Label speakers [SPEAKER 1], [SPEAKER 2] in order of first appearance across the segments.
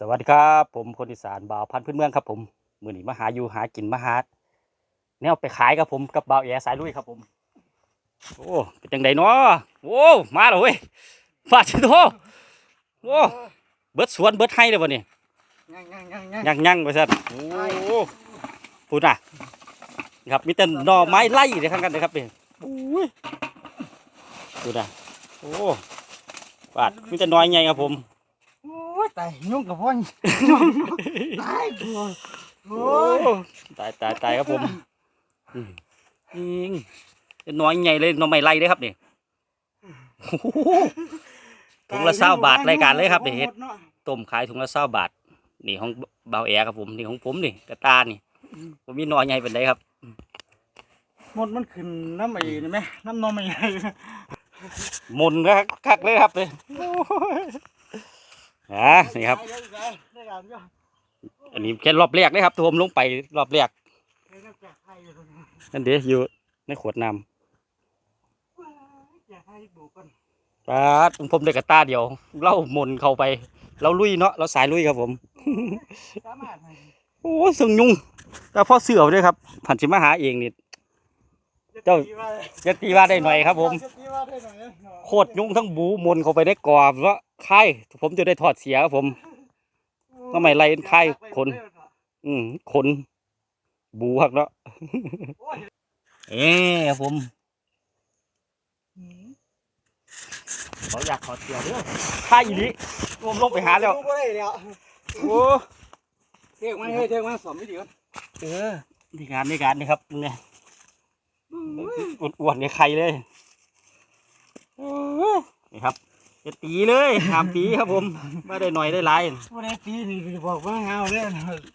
[SPEAKER 1] สวัสดีครับ ผมคนอีสานบ่าวพันธุ์พื้นเมืองครับผมมือนี้มาหาอยู่หากินมาหาแนวไปขายครับผมกับบ่าวแอสายลุยครับผม โอ้เป็นจังไดเนาะโอ้มาแล้วเว้ยฟาดชิโตโอ้เบิดสวนเบิดให้เลยวันนี้
[SPEAKER 2] ยังยังยังยัง
[SPEAKER 1] ยังยังไปสัตว์โอ้พูดน่ะนี่ครับมีแต่หน่อไม้ไล่เลยข้างกันเลยครับนี่โอ้ยพูดน่ะโอ้ฟาดมีแต่น้อยไงครับผม
[SPEAKER 2] โอ้ ยตายยุ่งกับพ่อยุ่งตายกูโอ้
[SPEAKER 1] โอ้
[SPEAKER 2] ย
[SPEAKER 1] ตายตายตายครับผมอืมจริงเป็นน้อยใหญ่เลยหน้องไม่ไล่เลยครับนี่โอ้โหถุงละเศร้าบาทรายการเลยครับนี่เฮ็ดต้มขายถุงละเศร้าบาท นี่ของเบาแอร์ครับผมนี่ของผมนี่กระตานี่ผมมีน้อยใหญ่เป็นไรครับ
[SPEAKER 2] หมดมันขึ้นน้ำไอ้นี่ไหมน้ำนมไอ้
[SPEAKER 1] หมุนคักคักเลยครับเลยโอ้ยอ่านี่ครับ
[SPEAKER 2] ได้การก็
[SPEAKER 1] อันนี้แค่รอบแรกเลยครับที่ผมลงไปรอบแรก
[SPEAKER 2] ได้ก็แจกให้อยู่
[SPEAKER 1] นั่นเดี๋ยวอยู่ในขวดน้
[SPEAKER 2] แจกให้บุกกันำ
[SPEAKER 1] ปาดผมได้กระตาเดียว เล่าหมุนเข้าไป เราลุยเนาะเราสายลุยครับผม
[SPEAKER 2] สามารถ
[SPEAKER 1] โอ้ยสึงยุงแต่พอเสือเอาด้วยครับผันสิมาหาเองนี่เจ้าจะตีว่าได้หน่อยครับผม โคตรยุงทั้งบูมนเข้าไปได้กรอบว่า ค่ายผมจะได้ถอดเสียครับผมก็ไม่ไล่ค่ายคนอืมขน บูหักเนาะเอ๊ครับผม เขาอยากถอดเสียเด้อค่ายอีนี้ผมลงไปหาแล้ว
[SPEAKER 2] บ่ได้แล้ว
[SPEAKER 1] โอ้
[SPEAKER 2] เทียกมาเฮ้ยเทียกมาสอมไม่ดีกัน
[SPEAKER 1] เออนี่งานนี่งานนี่ครับเนี่ยอ้วนๆเนี่ยใครเลยโอ้ยนี่ครับ จะตีเลยหามตีครับผมไม่ได้หน่อยได้หลาย
[SPEAKER 2] บ่ได้ตีนี่บอกว่าเฮาเด้อ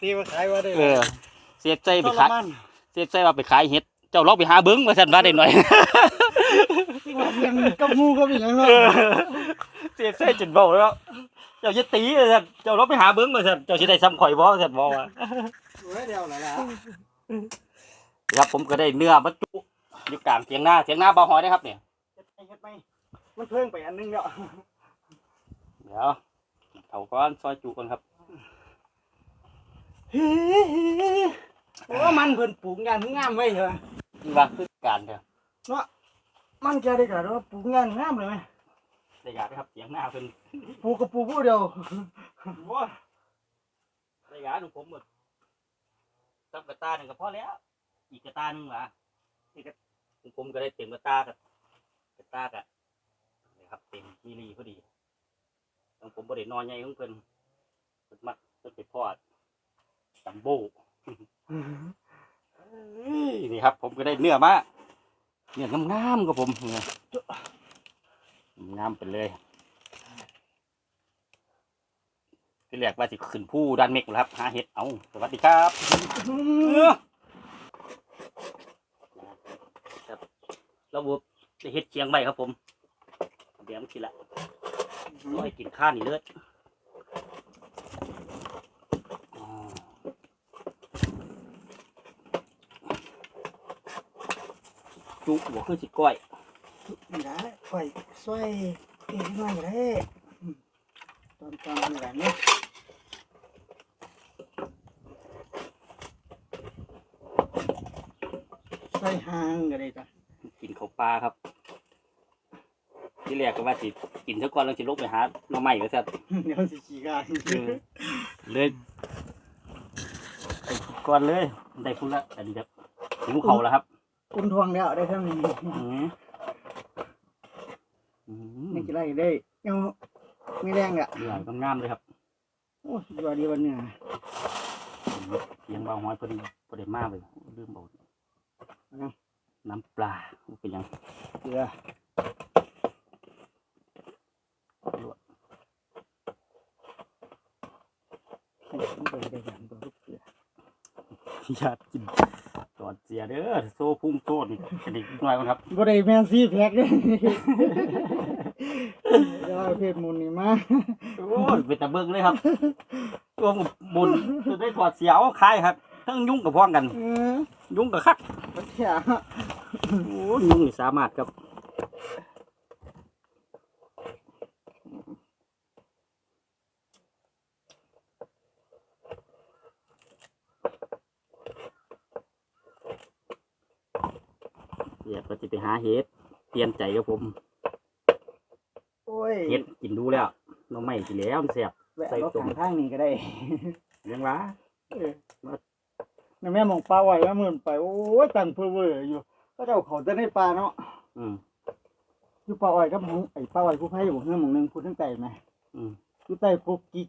[SPEAKER 2] ตีมาขายว่าได้
[SPEAKER 1] เออเสียใจไป
[SPEAKER 2] ทร
[SPEAKER 1] ขาย
[SPEAKER 2] มาน
[SPEAKER 1] เสียใจว่าไปขายเห็ดเจ้าลอกไปหาเบิ้งมาสั่นว่าได้หน่อย
[SPEAKER 2] ยังกับงูกับอีหยังเนาะ
[SPEAKER 1] เสียใจจนเบาแล้วเจ้าจะตีเลยสั่นเจ้าลอกไปหาเบิ้งมาสั่นเจ้าสิได้ซ้ำข่อยบ่สั่นบ่ว่า
[SPEAKER 2] อยู่ได้เดียวแหละล่ะ
[SPEAKER 1] ครับผมก็ได้เนื้อบรรจุอยู่กลางเสียงหน้าเสียงหน้าเบาหอยนะครับเนี่ย
[SPEAKER 2] เฮ็ดไปเฮ็ดไป มันเพิ่งไปอันนึงแล้ว
[SPEAKER 1] เดี๋ยวเถาก้อนซอยจุกันครับ
[SPEAKER 2] โอ้มันเพิ่นปลูกงานงามไว้เหรอ
[SPEAKER 1] นี่ว่าคือการเถอะ
[SPEAKER 2] มันจะได้กันว่าปลูกงานงามเลยไหม
[SPEAKER 1] ได้อยากนะครับเสียงหน้าเพิ่น
[SPEAKER 2] ปลูกกับปลูกผู้เดียว
[SPEAKER 1] ว้าได้อยากของผมหมดตับกระตาหนึ่งก็พอแล้ว อีกกระตาหนึ่งล่ะนี่ก็ของผมก็ได้เต็มกระตากับกระตากะนี่ ครับเต็มมีรีพอดีของผมบรินอนใหญ่ของเพิ่นเพิ่นมักเพิ่นไปพอดจัมโบ้เอ้ยนี่ครับ ผมก็ได้เนื้อมาเนื้องามๆกับผมเนี่ยงามไปเลยที่แรกว่าสิขึ้นผู้ด้านเมฆแล้วครับหาเห็ดเอาสวัสดีครับครับระบบได้เห็ดเชียงใหม่ครับผมเดี๋ยวมันกินละร้อยกินข้าวนี่เลยอ๋อจุหัวคือสิก้อย
[SPEAKER 2] นี่ละไฟซอยเองมาเลยตอนตอนนี่แหละเนี่ยใส่หางก็ได้จ้ะ
[SPEAKER 1] กินข้าวปลาครับ ที่แรกก็ว่าสิกินเท่าก่อนแล้วสิลงไปหาหน่อไม้ก็สัตว์
[SPEAKER 2] เดี๋ยวสิขี้กัน
[SPEAKER 1] เลยไปกินก่อนเลยได้พุ่นละอันนี้ครับหิวเขาแล้วครับ
[SPEAKER 2] คุณทวงแล้วได้เท่านี้
[SPEAKER 1] อืมอืม
[SPEAKER 2] นี่จะไล่ได้ยังไม่แรงอะ
[SPEAKER 1] เหนื่อยงามๆเลยครับ
[SPEAKER 2] โอ้สุดยอดดีวันเนี่ย
[SPEAKER 1] เสียงเบาห้อยพอดีพอดีมากเลยลืมบอกน้ำปลาเป็นหยัง
[SPEAKER 2] เกลือ ไม่ได้อย่างตัวลูกเกลือ
[SPEAKER 1] อยากกินตอดเสียเด้อโซ่พุ่งโซ่นี่กระดิกหน่อยมั้งครับ
[SPEAKER 2] บ่ได้แมนซี่แพ็กเลยเดี๋ยวเอาเพชรมุนนี่มา
[SPEAKER 1] โอ้ยเป็นตะเบิ้งเลยครับตัวผมบุญจะได้ถอดเสียเอาคายครับทั้งยุ่งกับพ้องกัน
[SPEAKER 2] เออ
[SPEAKER 1] ยุ่งกับคัก
[SPEAKER 2] บ่เที่ย
[SPEAKER 1] โอ้ยยุ่งนี่สามารถครับ เดี๋ยวก็จะไปหาเห็ดเปลี่ยนใจกับผม
[SPEAKER 2] โอ้ย
[SPEAKER 1] เห็ดกินดูแล้วน้องไม่กินแล้วมันแซ่บ
[SPEAKER 2] แวะ
[SPEAKER 1] ใส่
[SPEAKER 2] รถ
[SPEAKER 1] ตุ่ม
[SPEAKER 2] ทางทางนี้ก็ได้
[SPEAKER 1] เลี้ยงหวา
[SPEAKER 2] เออแม่แม่มองปลาไว้แล้วมือนไปโอ้ยตังเพื่อเวอร์อยู่ ก็เจ้าเขาจะได้ปลาเนาะ
[SPEAKER 1] อืม
[SPEAKER 2] อยู่ปลาอ้อยกับหมูไอ้ปลาอ้อยผู้ไผ่อยู่เฮือหมองหนึงพูดทั้งไก่ไหม
[SPEAKER 1] อืม
[SPEAKER 2] อยู่ใต้พวกกิ๊ก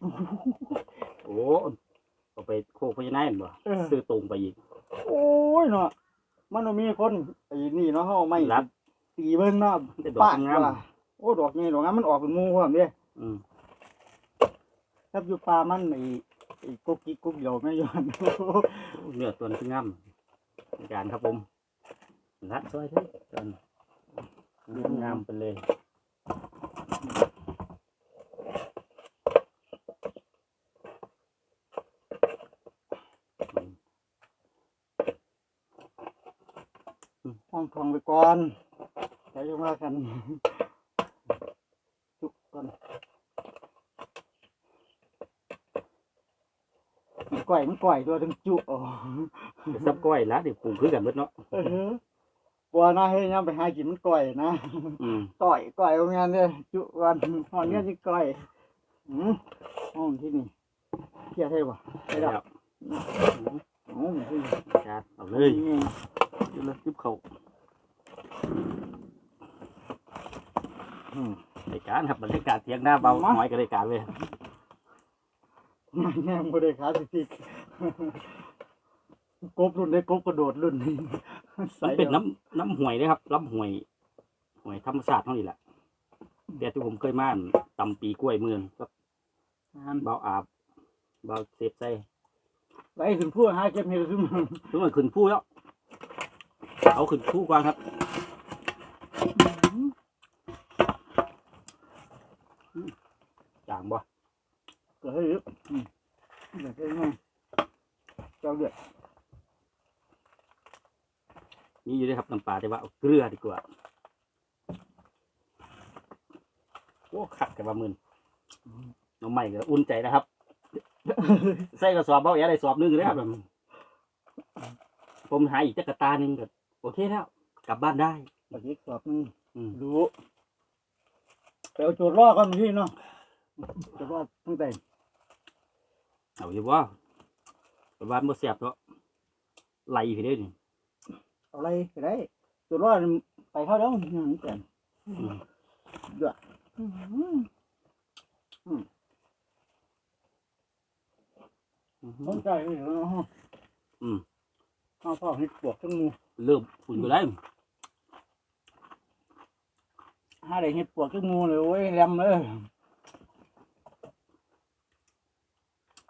[SPEAKER 1] โอ้เอาไปโคกพญานาคบ่
[SPEAKER 2] เออ
[SPEAKER 1] ซื้อตรงไปอีก
[SPEAKER 2] โอ้ยเนาะ มันบ่มีคนไอ้นี่เนาะเฮาเอาไม่
[SPEAKER 1] รับ
[SPEAKER 2] ตีเบิ่งเนาะ
[SPEAKER 1] ได้ดอก
[SPEAKER 2] ปาก
[SPEAKER 1] งาม
[SPEAKER 2] ว่าโอ้ดอกนี่ดอกงามมันออกเป็นหมู่พร้อมเด้
[SPEAKER 1] อืม
[SPEAKER 2] ครับอยู่ปลามันไอ้ไอ้กุ๊กกิ๊กกุ๊กเหี่ยวแม่ย้อน
[SPEAKER 1] เนื้อตัวนี้คืองามในการครับผมละซอยเลยจนเนื้องามไปเลย อืม
[SPEAKER 2] ห้องทองไปก่อนเดี๋ยวจะมากันจุกก่อนมันก่อยมันก่อยตัวถึงจุอ๋อ
[SPEAKER 1] เดี๋ยวซับก้อยละเดี๋ยวปรุงคือกันเบิดเนาะ
[SPEAKER 2] เออบัวนะเฮ้ยยังไปหากินมันก่อยนะ
[SPEAKER 1] อืม
[SPEAKER 2] ก่อยก่อยโรงงานเนี่ยจุวันห้องเนี้ยที่ก่อยอืมห้องที่นี่เที่ยวใช่ปะ
[SPEAKER 1] ได้
[SPEAKER 2] ได้
[SPEAKER 1] แล้
[SPEAKER 2] ดอ
[SPEAKER 1] ว
[SPEAKER 2] กโอ้โหที่นี่
[SPEAKER 1] จานเอาเลย
[SPEAKER 2] นี่
[SPEAKER 1] เดี๋ยวเราจิบเขา
[SPEAKER 2] อืม
[SPEAKER 1] รายการครับบรรยากาศเทียงหน้าเบา
[SPEAKER 2] มา
[SPEAKER 1] น้อยกับรายการเลย
[SPEAKER 2] งานแง่บริขาสิทิกกบรุ่นได้กบกระโดดรุ่นนี้
[SPEAKER 1] มันเป็นน้ำน้ำห่วยเลยครับน้ำห่วยห่วยธรรมศาสตร์เท่านี้แหละแต่ที่ผมเคยมาตำปีกล้วยเมืองก็
[SPEAKER 2] งาน
[SPEAKER 1] เบาอาบเบาเซฟใส่
[SPEAKER 2] ไล่ถึงผู้หาเก็บเห็ดซุ่ม
[SPEAKER 1] ทุกคนขึ้นผู้แล้วเอาขึ้นผู้กวางครับ จางบ่
[SPEAKER 2] ก็ให้ยึดอืมเดี๋ยวให้ไงเจ้าเดือด
[SPEAKER 1] มีอยู่ด้วยครับน้ำปลาแต่ว่าเอาเกลือดีกว่า โอ้ขัดกันว่ามืนน้องใหม่ก็อุ่นใจนะครับ ใส่กระสอบเบาแย่ได้สอบหนึงเลยครับผมหาอีกจักรตาหนึ่งก็โอเคแล้ว กลับบ้านได้
[SPEAKER 2] บักยิกสอบนึง
[SPEAKER 1] อืม
[SPEAKER 2] รู้ไปเอาโจทย์รอกันที่เนาะ โจทย์รอตั้งแต่
[SPEAKER 1] เอาอยู่ว่าแต่ว่าบ่เสียบเนาะไหลพี่เด้นี่
[SPEAKER 2] เอาอะไรไปได้โจทย์รอไปเข้าแล้วอย่างนี้แต่
[SPEAKER 1] อืม
[SPEAKER 2] เดือดอืม
[SPEAKER 1] อืม
[SPEAKER 2] ต้องใจเลยเนาะ
[SPEAKER 1] อืม
[SPEAKER 2] เอาพ่อให้ปวกทั้งหมู
[SPEAKER 1] เริ่มฝุ่นก็ได้
[SPEAKER 2] หาได้เห็ดปวกทั้งหมูเลยโอ้ยแรมเลย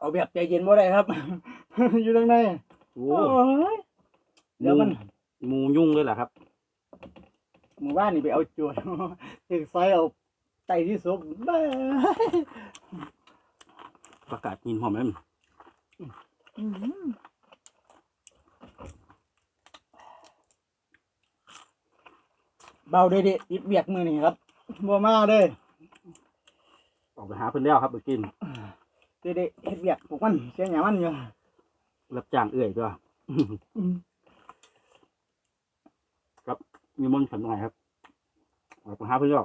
[SPEAKER 2] เอาแบบใจเย็นบ่ได้ครับ อยู่ตรงใน
[SPEAKER 1] โอ้
[SPEAKER 2] โอ้ยเดี๋ยวมัน
[SPEAKER 1] หมูยุ่งเลยล่ะครับ
[SPEAKER 2] หมู่บ้านนี่ไปเอาโจทย์ถึงซอยเอาไตที่สุกบ้า
[SPEAKER 1] ประกาศกินหอมไหมมัน
[SPEAKER 2] เบาเด้ดิติดเบียกมือนี่ครับบัวมาเลย
[SPEAKER 1] ออกไปหาเพิ่นแล้วครับไปกิน
[SPEAKER 2] เด้ดิเฮ็ดเบียกปลูกมันเสียหยามันอยู่
[SPEAKER 1] รับจ้างเอื้อยด้วยมีมนต์ขันหน่อยครับออกไปหาเพิ่นแล้ว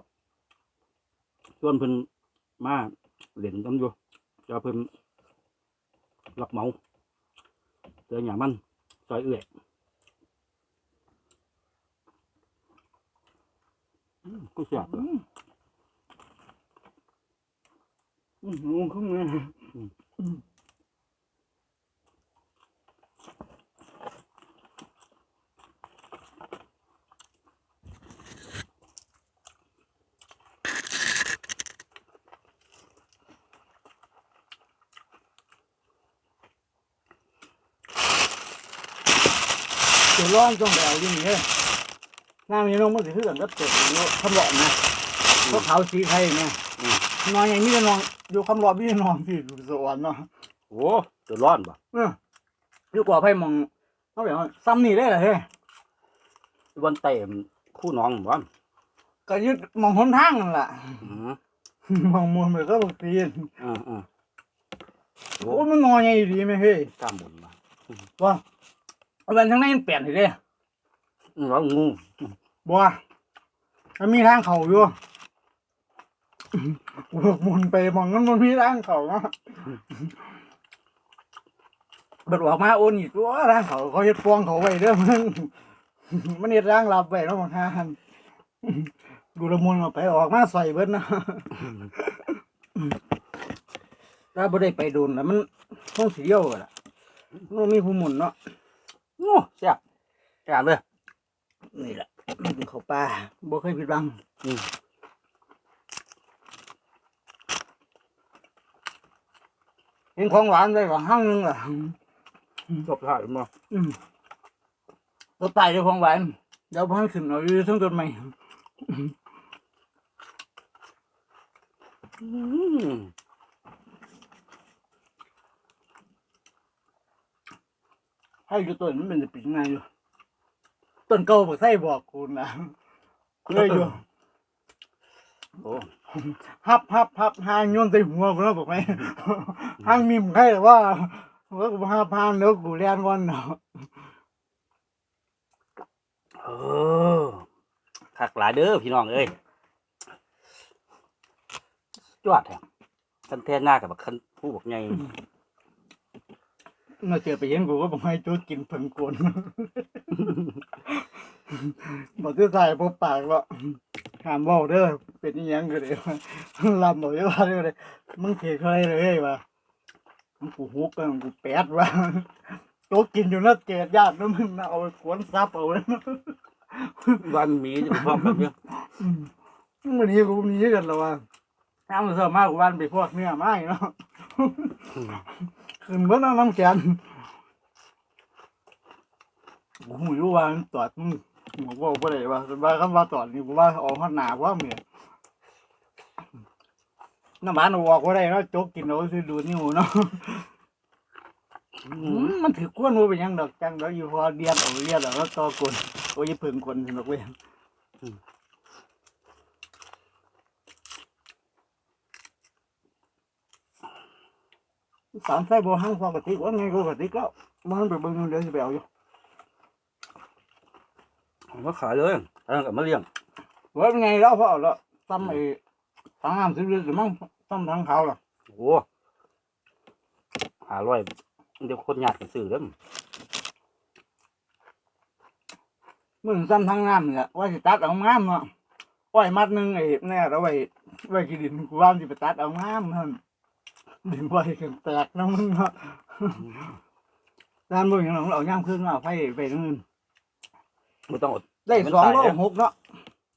[SPEAKER 1] ชวนเพิ่นมาเล่นกันอยู่จะเพิ่นรับเหมาเจออย่างมันซอยเอื้อยอืมก็เสียบ
[SPEAKER 2] อืมอืมงูขึ้นมาเดี๋ย วร้อนต้องไปเอาดินเนี่ยน้ำนี่น้องมันสิคือกันกับเจ็ดเนาะคำหลอกนะเขาขาวสีไทยเนี่ยน้อยอย่างนี้จะนอง อยู่คำหลอกพี่นองสิอยู่สวรรค์เนาะ
[SPEAKER 1] โอ้ตัวร้อนป่ะ
[SPEAKER 2] เอออยู่กว่าไพ่มองเขาแบบว่าซ้ำนี่ได้เหรอเฮ้ย
[SPEAKER 1] วันเต็มคู่น้องบ่
[SPEAKER 2] ก็ยึดมองหนทางนั่นแหละ
[SPEAKER 1] อืม
[SPEAKER 2] มองมวลไปก็บอกตีน
[SPEAKER 1] อ่าอ่าโอ้
[SPEAKER 2] โอ้มันงอไงดีไหมเฮ้ย
[SPEAKER 1] กล้ามบุญมา
[SPEAKER 2] ว่าเอาเป็นทั้งนั้นเปลี่ยนทีเด้
[SPEAKER 1] เร้องงู
[SPEAKER 2] บัวมันมีทางเขาอยู่ กูบอกมุนไปมองมันมันมีทางเขาเนาะเบิดออกมาโอนอีกตัวทางเขาเขาเฮ็ดฟองเขาไว้เด้อมึงมันเฮ็ดร่างรับไว้เนาะบางทางกูละมุนออกไปออกมาใส่เบิดเนาะถ้าบ่ได้ไปโดนแล้วมันต้องสิเดียวล่ะมันมีผู้หมุนเนาะ
[SPEAKER 1] โอ้แซ่บแซ่บเลย
[SPEAKER 2] นี่แหละมันเป็นข้าวปลาบ่เคยผิดหวัง
[SPEAKER 1] อืม
[SPEAKER 2] เห็นของหวานได้ก็ห้างหนึงล่ะ
[SPEAKER 1] ชอบถ่ายมา
[SPEAKER 2] อืมตัวตายด้วยของหวานเดี๋ยวพันขึ้นเอาอยู่ทั้งต้นไม้
[SPEAKER 1] อืม
[SPEAKER 2] ให้อยู่ต้นมันเป็นจะปีไงอยู่ต้นเก่าบ่ใส่บอกคุณนะเลยอยู่
[SPEAKER 1] โอ้
[SPEAKER 2] ฮับฮับฮับหางโยนใส่หัวกูแล้วบอกไหมหางมีมใครแต่ว่าว่ากูฮับหางเดี๋ยวกูเรียนก่อนเนาะ
[SPEAKER 1] เออคักหลายเด้อพี่น้องเอ้ยจวดแท้คันแท้หน้ากับบักคันผู้บอกไง
[SPEAKER 2] มาเจอไปเห็นกูก็บอกให้จุดกินเพิ่งกวน บอกที่ใส่พบปากว่าห้ามเว่าเด้อเป็นอิหยังก็เลยลำบอกว่าเด้อเลยมึงเทเคยเลยว่ามึงกูฮุกกันกูแปดว่าโต๊ะกินอยู่น่าเกลียดญาตินะมึงนะเอาไปขวนซับเอาไว้
[SPEAKER 1] วันมีจะไปพร้อมกันเนี่ย
[SPEAKER 2] อืมมันนี้กูมีกันแล้วว่าน้ำมันเสมากกูวันไปพวกเนื้อไม้เนาะขึ้นเบิ้ลน้ำแกนกูหูรู้ว่ามันตอดมึง บอกว่าบ่ได้ว่าว่าคำว่าตอดนี่กูว่าออกหัดหนาว่าเมียน้ำมันออกว่าได้เนาะจกกินเอาสิดูดนิ้วเนาะ
[SPEAKER 1] อื
[SPEAKER 2] อื
[SPEAKER 1] ม
[SPEAKER 2] มมันถือก้วนว่าเป็นหยังดอกจังแล้วอยู่พอเดียนเอาเรียนแล้วต่อกลโอ้ยเพิ่งกลสนุกเว้ยสามไส้บัวห้างฟองกะทิว่าไงกูกะทิก็มันไปเบิ่งเดี๋ยวสิไปเอาอยู่
[SPEAKER 1] ผม ก็ขายเลยอันนั้นกับมะเลี้ยง
[SPEAKER 2] ว่าเป็นไงแล้วพอเอาแล้วซ้ำไอ้ทางน้ำสิบลิตรหรือมั้งซ้ำทางเขาล่ะ
[SPEAKER 1] โอ้หาร้อยเดี๋ยวคนยากกันซื้อเด้อ
[SPEAKER 2] มึงซ้ำทางน้ำเนี่ยว่าสิตัดเอางามเนาะอ้อยมัดหนึงไอ้แน่เอาไว้ไว้กินดินกูว่ามันสิไปตัดเอางามนั่นดินไว้กันแตกนะมึงเนาะด้านบนอย่างเราเอาย่างขึ้นเอาไฟไปตรงนึง
[SPEAKER 1] ไม่ต้องอด
[SPEAKER 2] ได้
[SPEAKER 1] มัน
[SPEAKER 2] สอง
[SPEAKER 1] ตาย
[SPEAKER 2] โล
[SPEAKER 1] แล้ว
[SPEAKER 2] หกเนาะ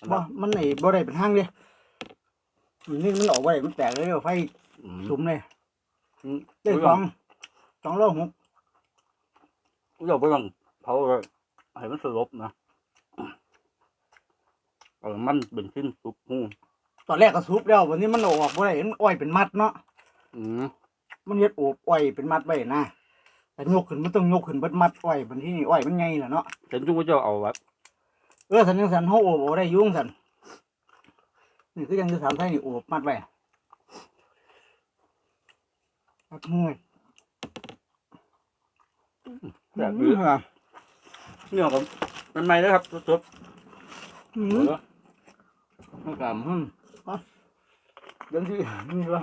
[SPEAKER 1] มัน
[SPEAKER 2] บ่มันไอ้บ่ได้เป็นห้างเลยนี่มันออกไว้มันแตกเลยเอาไฟ
[SPEAKER 1] อืม
[SPEAKER 2] สุมเลย
[SPEAKER 1] อืม
[SPEAKER 2] ได้สองสองโลหก
[SPEAKER 1] เราไปลองเผาเลยให้มันสลบนะเอามันเป็นชิ้นสุกหู
[SPEAKER 2] ตอนแรกก็สุบแล้ววันนี้มันออกบ่ได้มันอ้อยเป็นมัดเนาะ
[SPEAKER 1] อืม
[SPEAKER 2] มันเฮ็ดโอบอ้อยเป็นมัดไว้นะ แต่ยกขึ้นมันต้องยกขึ้นเบิดมัดอ้อยบนที่นี่อ้อยมันใหญ่แหละเนาะ
[SPEAKER 1] เห็นจุ๊กเจ้าเอาแบบ
[SPEAKER 2] เออสันยังสันเฮาโอบเอาได้อยุ่จั่งสันนี่คือยังคือสามไทยนี่โอบมัดไว้มัดมือ
[SPEAKER 1] แบบ
[SPEAKER 2] อื
[SPEAKER 1] นี้
[SPEAKER 2] มอะ
[SPEAKER 1] เนี่ยครับมันไม่นะครับสด
[SPEAKER 2] อื
[SPEAKER 1] ๆ
[SPEAKER 2] ม
[SPEAKER 1] เออ
[SPEAKER 2] มันกำหึ่มอะเดี๋ยวที่นี่ว่า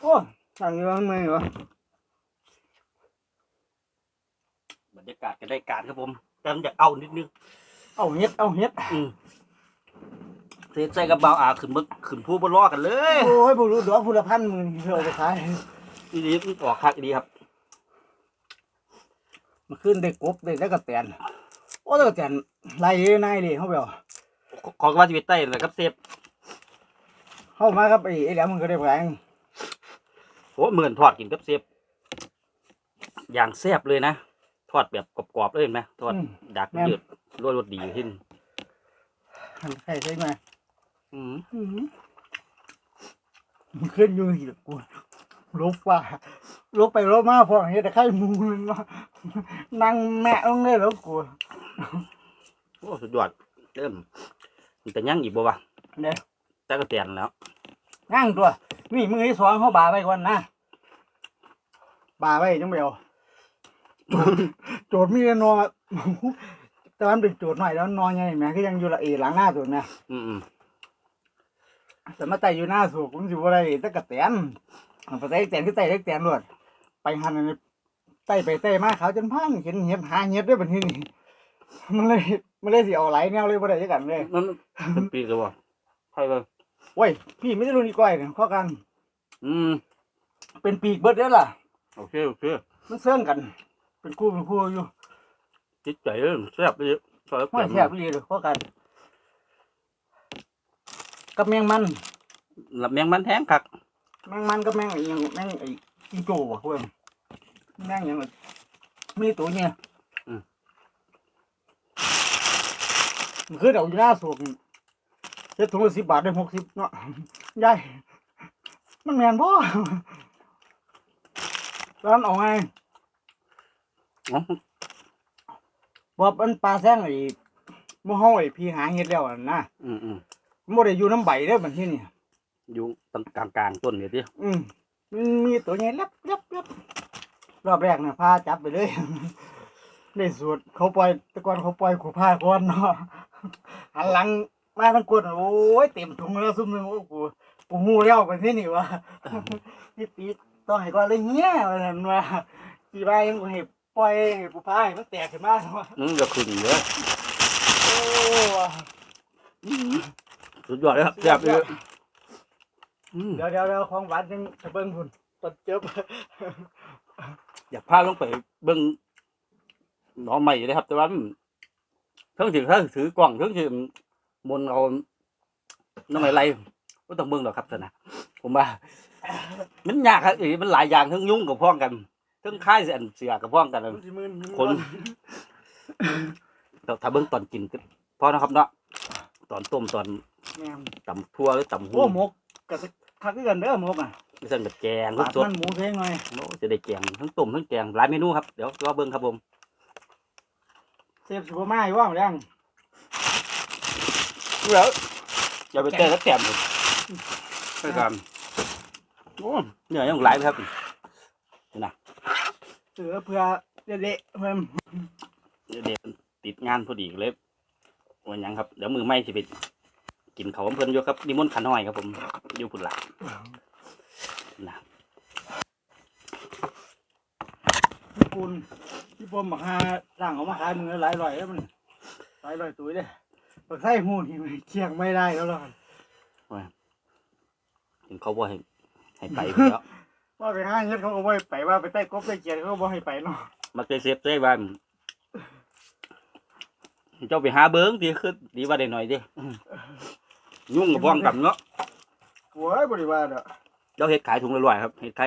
[SPEAKER 2] โอ้ทางนี้ว่าไม่วะ
[SPEAKER 1] บ รรยากาศก็ได้การครับผมแต่มันอยากเอานิดนึง
[SPEAKER 2] เอาเฮ็ดเอาเฮ็ด
[SPEAKER 1] อืมเสียใจกับเบาอาขึ้นมึกขึ้นผู้บนล้อกันเลย
[SPEAKER 2] โอ้ยบุรุษดอกพุทธพันธ์มือเธอเอาไปขาย
[SPEAKER 1] ดีดีมันออกคักดีครับ
[SPEAKER 2] มาขึ้นได้กบได้แล้วก็แตนโอ้แล้วก็แตนไล่นายเลยเขาไปเอา
[SPEAKER 1] ขอขอกว่าชีวิตใต้เลยครับเซฟ
[SPEAKER 2] เข้ามาครับไอ้ไอ้แหลมมันก็ได้แพง
[SPEAKER 1] โอ้เหมือนทอดกินกับเซฟอย่างแซ่บเลยนะ ทอดแบบกรอบๆเลยเห็นไหมทอดดักยืดรวดรสดีอยู่ที่นี่
[SPEAKER 2] หันใครใช่ไหม
[SPEAKER 1] อืม
[SPEAKER 2] มันขึ้นอยู่ที่กูลบฟ้าลบไปลบมาพอเฮ็ดแต่ไข่หมูเลยเนาะนั่งแม่ลงเลยแล้วกู
[SPEAKER 1] โอ้สุดยอดเริ่มมันแต่ยังอีกบ่วะ
[SPEAKER 2] เด้อ
[SPEAKER 1] แต่ก็เตียนแล้ว
[SPEAKER 2] นั่งตัวนี่มือที่สองเขาบาไปก่อนนะบาไปจังไปเอา โจทย์โจทย์มีแต่นอแต่ว่ามันเป็นโจทย์หน่อยแล้วนอนไงแม่ก็ยังอยู่ละเอหลังหน้าสุดแม่
[SPEAKER 1] อืมอืม
[SPEAKER 2] แต่มาไต่อยู่หน้าสูบผมสิบ่ได้แตะกะแตนเอาไปไต่แตนคือไต่เล็กแตนรวดไปหันอันนี้ไต่ไปไต่มาเขาจนพังเห็นเห็ดหาเห็ดด้วยบัดนี้นี่มันเลยมันเลยสิเอาไหลายแนวเลยบ่ได้จักกันเลย
[SPEAKER 1] มันเป็นปีกันวะใช่เลย
[SPEAKER 2] โอ้ยพี่ไม่ได้รู้นี่ก้อยเนี่ยข้อกัน
[SPEAKER 1] อืม
[SPEAKER 2] เป็นปีกเบิดเด้อล่ะ
[SPEAKER 1] โอเค โอเค
[SPEAKER 2] มันเสื่องกัน เป็นคู่เป็นคู่อยู่
[SPEAKER 1] จิตใจเออแซ่บไปเยอะชอบ
[SPEAKER 2] ไม่แซ่บเลยเลยข้อกันกับแมงมัน
[SPEAKER 1] หลับแมงมันแท้งคัก
[SPEAKER 2] แมงมันกับแมงไอ้หยังแมงไอ้อีโจวะเพื่อนแมงหยังไงมีตัวเนี่ยมันคือเดี๋ยวอยู่หน้าสูบเฮ็ดถุงละสิบบาทได้หกสิบเนาะยายมันแมนพ่อร้านเอาไง
[SPEAKER 1] อ๋อ
[SPEAKER 2] ว่ามันปลาแซงไอ้มื่อห้อยพี่หาเฮ็ดแล้วอะนะ
[SPEAKER 1] อืมอืม
[SPEAKER 2] บ่ได้อยู่น้ำใบเด้อบัดนี้นี่
[SPEAKER 1] อยู่ตรงกลางกลางๆต้นเนี่ยดิ
[SPEAKER 2] อืมมันมีตัวใหญ่ลับลับลับรอบแรกน่ะพาจับไปเลยได้สูตรเขาปล่อยแตะกอนเขาปล่อยขู่ผ้าก่อนเนาะหันหลังมาทั้งกดโอ้ยเต็มถุงแล้วซุ่มนึงโอ้กูกูฮู้แล้วบัดนี้นี่ว่าพี่ปีต้องให้ก่อนเลยเหี้ยว่าซั่นว่าสิว่ายังกูให้ ปล่อยให้กูพาให้มันแตกขึ้นมาว่า
[SPEAKER 1] มึงจะขึ้นเด้อ
[SPEAKER 2] โอ้ว่ะ
[SPEAKER 1] สุดยอดเลยครับแซ่บเลยอืม
[SPEAKER 2] เดี๋ยวเดี๋ยวเดี๋ยวของหวานยังจะเบิ่งพุ่นตดเจ็บ
[SPEAKER 1] อยากพาลงไปเบิ่งหน้องใหม่เลยครับ แต่ว่ามันเพิ่งถือเพิ่งถือกล่องเพิ่งถือมนต์เอาน้องใหม่ไรก็ต้องเบิ่งหรอกครับท่านนะผมว่า มันยากครับอีมันหลายอย่างทั้งยุ่งกับพ้องกัน ทั้งค่ายเสียนเสียกับพ้องกัน
[SPEAKER 2] มันสิมึน
[SPEAKER 1] คนแต่ถ้าเบิ่งตอนกินก็พอนะครับเนาะตอนต้มตอน
[SPEAKER 2] แม่น
[SPEAKER 1] ตำทั่วหรือตำหู
[SPEAKER 2] โอ้หมกก็สิคักคือกันเด้อหมกอะ
[SPEAKER 1] ไม่ใช่กับแกง
[SPEAKER 2] ปาก
[SPEAKER 1] สด
[SPEAKER 2] มันหมูเท่งหน่อย
[SPEAKER 1] ๆโอ้จะได้แกงทั้งต้มทั้งแกงหลายเมนูครับเดี๋ยวรอเบิ่งครับผม
[SPEAKER 2] เซฟสิบ่มาอยู่ว่าหมดยัง
[SPEAKER 1] เดี๋ยวอย่าไปเจอแล้วแต้มเลยไปกันโอ้เหนื่อยยังหลายครับ
[SPEAKER 2] เสือเพื่อเละๆเพิ่น
[SPEAKER 1] เดี๋ยวเด็กติดงานพอดีเลยวันหยังครับ เดี๋ยวมือไม่สิไปกินเขาวเพิ่นอยู่ครับนิมนต์ขันห้อยครับ ผมอยู่พุ่นหลังนะ
[SPEAKER 2] ญี่ปุ่นญี่ปุ่นมาหาร่างเอามาขายมือหลายร้อยแล้วมันหลายร้อยตุ้ยเด้อบักไส้หูนี่มันเคียงไม่ได้แล้วล่ะ
[SPEAKER 1] ถึงเขาบ่ให้ให้ไปพุ่นแล้ว
[SPEAKER 2] ว่าไปหาเฮ็ดเขาก็บ่ให้ไปว่าไปใต้กบใต้เกียร์เขาก็บ่ให้ไปเนาะ
[SPEAKER 1] มาเตะเซฟเต้บ้านเจ้าไปหาเบิ้งดีขึ้นดีว่าได้หน่อยดิยุ่งกับพ้องกันเนาะ
[SPEAKER 2] โอ้ยบ่ได้ว่าดอก
[SPEAKER 1] เจ้าเห็ดขายถุงละร้อยครับเห็ดไข่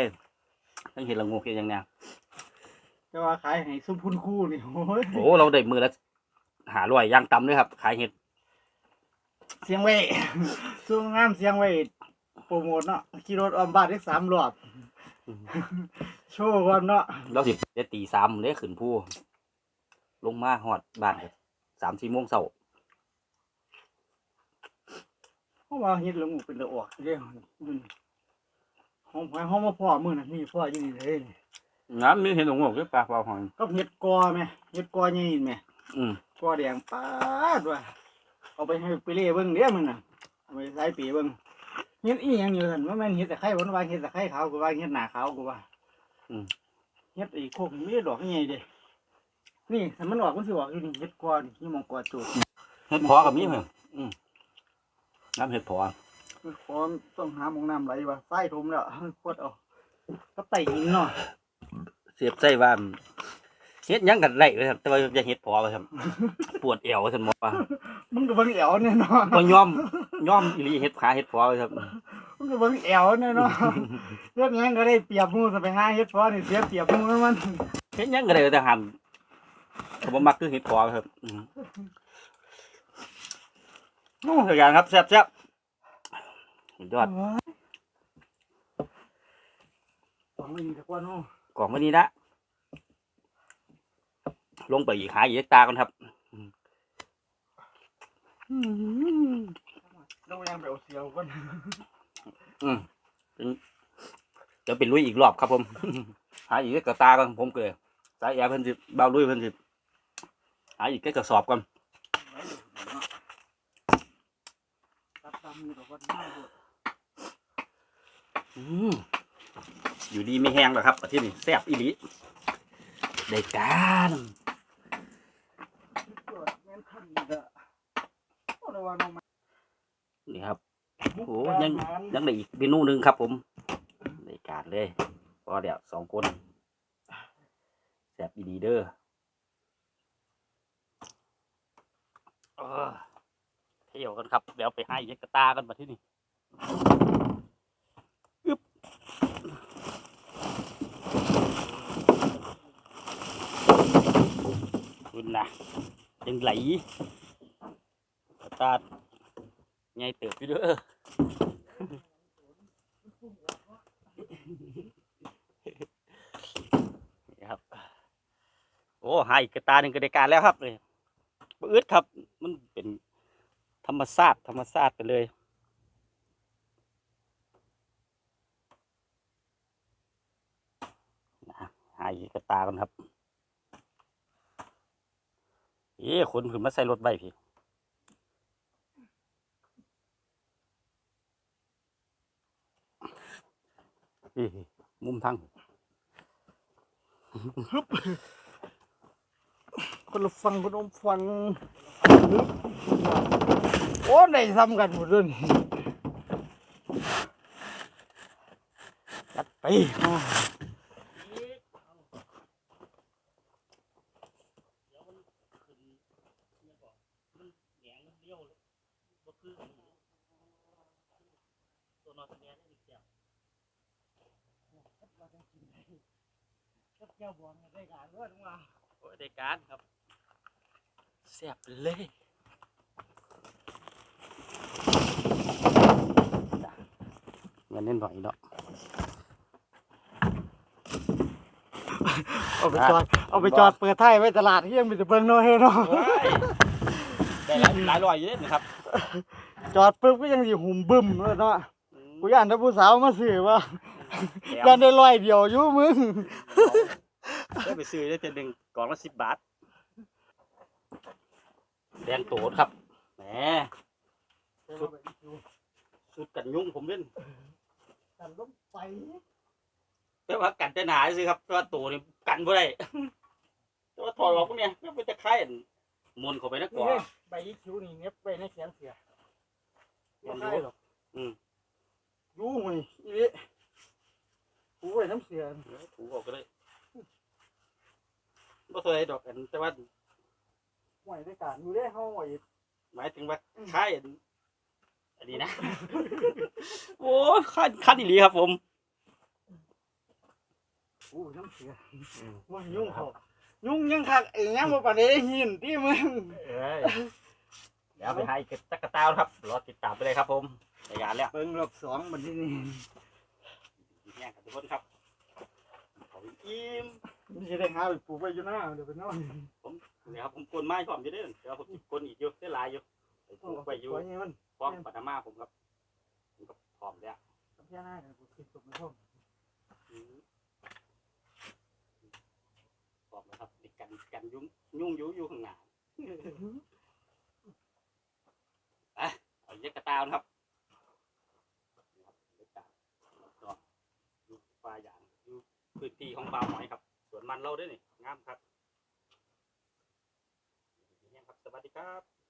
[SPEAKER 1] ทั้งเห็ดละงูเห็ดอย่างเนี้ย
[SPEAKER 2] แต่ว่าขายให้ซุมพุนคู่นี่โอ้ย
[SPEAKER 1] โอ้เราได้มือละหาร้อยย่างต่ำเลยครับ ขายเห็ด
[SPEAKER 2] เสียงไว้สู้งามเสียงไว้โปรโมทเนาะขี่รถออมบ้านได้สามรอบ โชว์ก่อนเนาะ
[SPEAKER 1] เราสิได้ตีสามเลยขึ้นผู้ลงมาหอดบ้านครับสามสี่โมงเช้า
[SPEAKER 2] เพราะว่าเฮ็ดแล้วงูเป็นตะออกเด้อืมห้องไผห้องมาพ่อมื้อนั้นนี่พ่ออยู่นี่เลยนี่
[SPEAKER 1] น้ำมีเห็ดละงูคือปลาปลาหอย
[SPEAKER 2] ก็เฮ็ดกอแม่เฮ็ดกอใหญ่นี่แม่
[SPEAKER 1] อืม
[SPEAKER 2] กอแดงป๊าดว่ะเอาไปให้ไปเล่เบิ่งเด้อมึงน่ะเอาไปใส่ปีเบิ่ง เฮ็ดอีหยังอยู่ซั่นว่าแม่นเฮ็ดแต่ไข่บ่ว่าเฮ็ดแต่ไข่ขาวกูว่าเฮ็ดหน้าขาวกูว่า
[SPEAKER 1] อืม
[SPEAKER 2] เฮ็ดอีโคกนี่มีดอกใหญ่เด้นี่ถ้ามันออกมันสิออกอยู่นี่เฮ็ดกอนี่นี่มองกอโจด
[SPEAKER 1] เห็ดพอกับมีเหรออืมน้ำเห็ดพอ
[SPEAKER 2] พร้อมต้องหาหมองน้ำไหลว่ะใต้ทมแล้วโคตรเอาก็ไต่หินเนาะ
[SPEAKER 1] เสียบใส่บ้านเฮ็ดหยังกันไรเลยครับแต่ว่าจะเฮ็ดพอไปครับปวดเอวท่านหมอว่า
[SPEAKER 2] มึงก็เบิ่งแอวเนี่ยเนาะ
[SPEAKER 1] ก็ยอมยอมอีหลีเฮ็ดขาเฮ็ดพอไปครับ
[SPEAKER 2] มึงก็เบิ่งแอวเนี่ยเนาะเฮ็ดหยังก็ได้เปรียบหมู่ซะไปหาเฮ็ดพอนี่เสียเปรียบหมู่มัน
[SPEAKER 1] เฮ็ดหยังก็ได้แต่หันเขาบ่มักคือเฮ็ดพอครับอืมโอ้ทุกอย่างครับแซ่บๆสุดยอด
[SPEAKER 2] ต้องมีแต่กว่าเนาะ
[SPEAKER 1] กล่องวันนี้นะ ลงไปอีกหาอีกตากันครับ
[SPEAKER 2] เรายังไปเอาเสียวก่อน
[SPEAKER 1] อืมเป็นเดี๋ยวเป็นลุยอีกรอบครับผม หาอีกกระตากันผมเกลือสายแอร์เพิ่นสิเบาลุยเพิ่นสิหหาอีกแค่กระสอบก่อน
[SPEAKER 2] ตัดตามมือตัวคนหน้าบด
[SPEAKER 1] อืมอยู่ดีไม่แห้งหรอกครับประเทศนี้แซ่บอีหลีได้การ
[SPEAKER 2] ตรวจแม่ นขั้นเด้อโอ้ระวังน้องมา
[SPEAKER 1] นี่ครับโอ้ยังยังได้อีกเมนูหนึ่งครับ ผมได้การเลยพอเดี๋ยวสองคนแซ่บอีหลีเด้อเออเที่ยวกันครับ เดี๋ยวไปให้ยักกระตากันมาที่นี่อึ๊บคุณนะ ยังไหลตาใหญ่เติบอยู่เด้อนี่ครับ โอ้หายกระตาหนึ่งก็ได้การแล้วครับเลยอึดครับ มันเป็นธรรมชาติธรรมชาติไปเลยนะหายกระตากันครับ เอ๊ะคนขึ้นมาใส่รถใบพี่นี่มุมทาง
[SPEAKER 2] คนละฟังคนอมฟังโอ้ได้ซ้ำกันหมดเลย
[SPEAKER 1] จัดไป
[SPEAKER 2] อ๋อแก้วบวงได้การเว้ยลุงว่า
[SPEAKER 1] โอ้ยได้การครับแซ่บเลยเงินนิดหน่อยเนาะ
[SPEAKER 2] เอาไปจอดเอาไปจอดเปิดท้ายไว้ตลาดที่ยังมีแต่เบิ่งเนาะเฮ้ยเนาะ
[SPEAKER 1] ได้หลายหลายร้อยอยู่เด้นะครับ
[SPEAKER 2] จอดปุ๊บก็ยังสิหุ่มบึ้มเลยเนาะกูย่านถ้าผู้สาวมาซื้อว่า
[SPEAKER 1] แถ
[SPEAKER 2] ย่าน
[SPEAKER 1] ม
[SPEAKER 2] ได้ร้อยเดียวอยู่มึง
[SPEAKER 1] ได้ไปซื้อได้เต็มหนึ่งกล่องละสิบบาทแดงโตดครับแหมสุดกันยุ่งผมเล่น
[SPEAKER 2] กันลงไป
[SPEAKER 1] แต่ว่ากันจะหนาสิครับแต่ว่าตัวนี่กันบ่ได้แต่ว่าถอดออกพวกเนี้ยก็เป็นตะไคร้อั่น มนเข้าไปนักก
[SPEAKER 2] นี่
[SPEAKER 1] ว่า
[SPEAKER 2] เด้ใบยี่คิ้วนี่เน็บไปในแขนเสีย
[SPEAKER 1] มัน
[SPEAKER 2] ไม่
[SPEAKER 1] รู้
[SPEAKER 2] หรอก
[SPEAKER 1] อืม
[SPEAKER 2] รู้มึงอีนี่กูไว้น้ำเสีย
[SPEAKER 1] เดี๋ยวถูออกก็ได้บ่เคยดอกอันแต่ว่า
[SPEAKER 2] ไหวได้การอยู่ได้เฮาไหว
[SPEAKER 1] หมายถึงว่าไข่อันอันนี้นะ โอ้ยคันคันอีหลีครับผม
[SPEAKER 2] กูไว้น้ำเสียว่ายุ่งเขา ยุ่งยังคักไอ้ยังบ่ปานใดได้หินที่มึง
[SPEAKER 1] เอ้ยเดี๋ยวไปให้ตักกะตาวครับ รอติดตามไปเลยครับผมรายการแล้ว
[SPEAKER 2] เบิ่งรอบสองบัดนี้นี่
[SPEAKER 1] แย่งกันทุกคนครับขอบคุณอิ่ม
[SPEAKER 2] มันสิได้หาไปปลูกไว้อยู่หน้าเดี๋ยวไปนอน
[SPEAKER 1] เนี่ยครับผมกลนไม้พร้อมอยู่เด้อเดี๋ยวผมสิกลนอีกอยู่ได้หลายอยู่ไปปลูกไปอยู่
[SPEAKER 2] ไว้นี่มัน
[SPEAKER 1] พร้อมปัตมาผมครับผมก็พร้อมแล้ว
[SPEAKER 2] กับย่าหน้าเนี่ยกูคิดตกไม่ท่อง
[SPEAKER 1] อืมพร้อม แล้วครับติดกันกันยุ่งยุ่งอยู่อยู่ข้างหน้าไปเอาเยอะกระตาวนะครับนี่ครับเยอะกระตาวแล้วก็อยู่ปลาอย่างอยู่พื้นที่ของปลาหมอยครับสวนมันเราด้วยนี่งามครับสวัสดีครับ